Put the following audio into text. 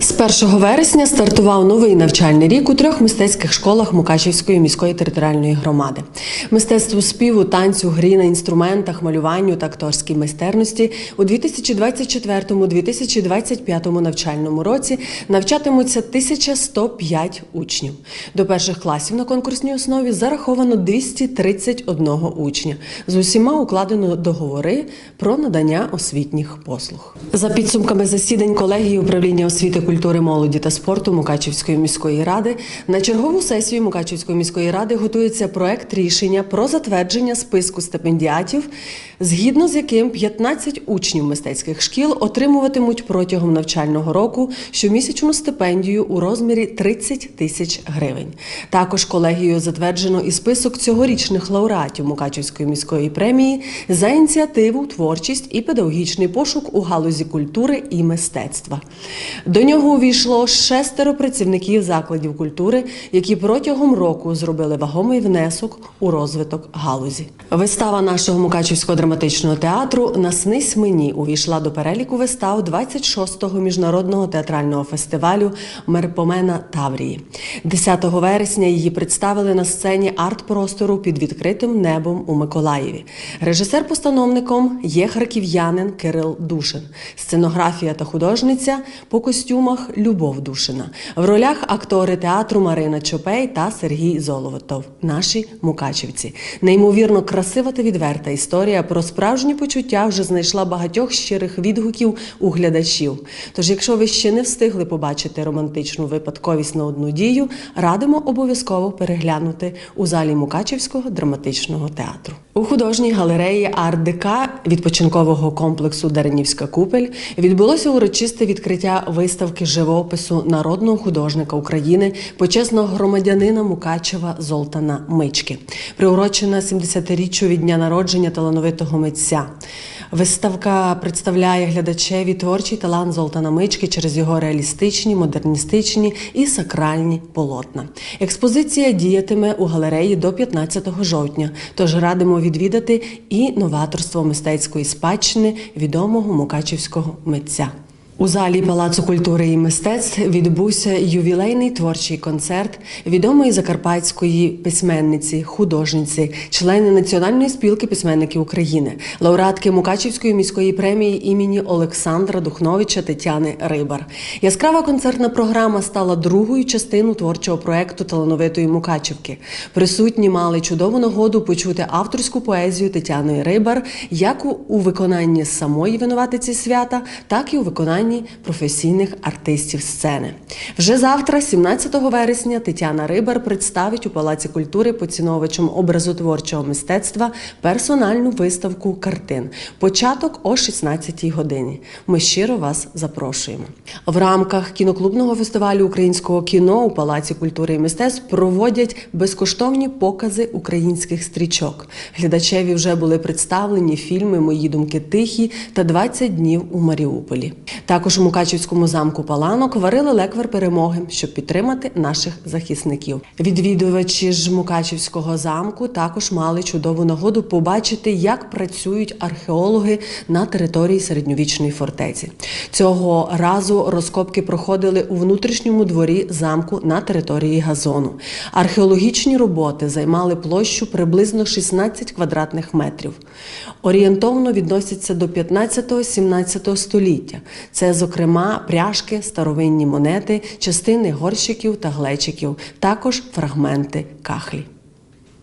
З 1 вересня стартував новий навчальний рік у трьох мистецьких школах Мукачівської міської територіальної громади. Мистецтво співу, танцю, грі на інструментах, малюванню та акторській майстерності у 2024-2025 навчальному році навчатимуться 1105 учнів. До перших класів на конкурсній основі зараховано 231 учня. З усіма укладено договори про надання освітніх послуг. За підсумками засідань колегії управління освіти, культури, молоді та спорту Мукачівської міської ради на чергову сесію Мукачівської міської ради готується проект рішення про затвердження списку стипендіатів, згідно з яким 15 учнів мистецьких шкіл отримуватимуть протягом навчального року щомісячну стипендію у розмірі 30 тисяч гривень. Також колегією затверджено і список цьогорічних лауреатів Мукачівської міської премії за ініціативу, творчість і педагогічний пошук у галузі культури і мистецтва. До нього увійшло шестеро працівників закладів культури, які протягом року зробили вагомий внесок у розвиток галузі. Вистава нашого Мукачівського драматичного театру Наснись мені увійшла до переліку вистав 26-го міжнародного театрального фестивалю Мерпомена Таврії. 10 вересня її представили на сцені арт-простору під відкритим небом у Миколаєві. Режисер-постановником є харків'янин Кирил Душин, сценографія та художниця по костюмах Любов Душина. В ролях актори театру Марина Чопей та Сергій Золотов, наші мукачівці. Неймовірно красива та відверта історія про справжні почуття вже знайшла багатьох щирих відгуків у глядачів. Тож, якщо ви ще не встигли побачити романтичну випадковість на одну дію, радимо обов'язково переглянути у залі Мукачівського драматичного театру. У художній галереї АРДК відпочинкового комплексу Даринівська купель відбулося урочисте відкриття виставки живопису народного художника України, почесного громадянина Мукачева Золтана Мички, приурочена 70-річчю від дня народження талановитого митця. Виставка представляє глядачеві творчий талант Золтана Мички через його реалістичні, модерністичні і сакральні полотна. Експозиція діятиме у галереї до 15 жовтня, тож радимо відвідати і новаторство мистецької спадщини відомого мукачівського митця. У залі Палацу культури і мистецтв відбувся ювілейний творчий концерт відомої закарпатської письменниці, художниці, члени Національної спілки письменників України, лауреатки Мукачівської міської премії імені Олександра Духновича Тетяни Рибар. Яскрава концертна програма стала другою частиною творчого проекту талановитої Мукачівки. Присутні мали чудову нагоду почути авторську поезію Тетяни Рибар як у- виконанні самої винуватиці свята, так і у виконанні професійних артистів сцени. Вже завтра, 17 вересня, Тетяна Рибар представить у Палаці культури поціновувачам образотворчого мистецтва персональну виставку картин. Початок о 16-й годині. Ми щиро вас запрошуємо. В рамках кіноклубного фестивалю українського кіно у Палаці культури і мистецтв проводять безкоштовні покази українських стрічок. Глядачеві вже були представлені фільми Мої думки тихі та 20 днів у Маріуполі. Також у Мукачівському замку Паланок варили леквер перемоги, щоб підтримати наших захисників. Відвідувачі ж Мукачівського замку також мали чудову нагоду побачити, як працюють археологи на території середньовічної фортеці. Цього разу розкопки проходили у внутрішньому дворі замку на території газону. Археологічні роботи займали площу приблизно 16 квадратних метрів. Орієнтовно відносяться до 15-17 століття. Це, зокрема, пряжки, старовинні монети, частини горщиків та глечиків, також фрагменти кахлі.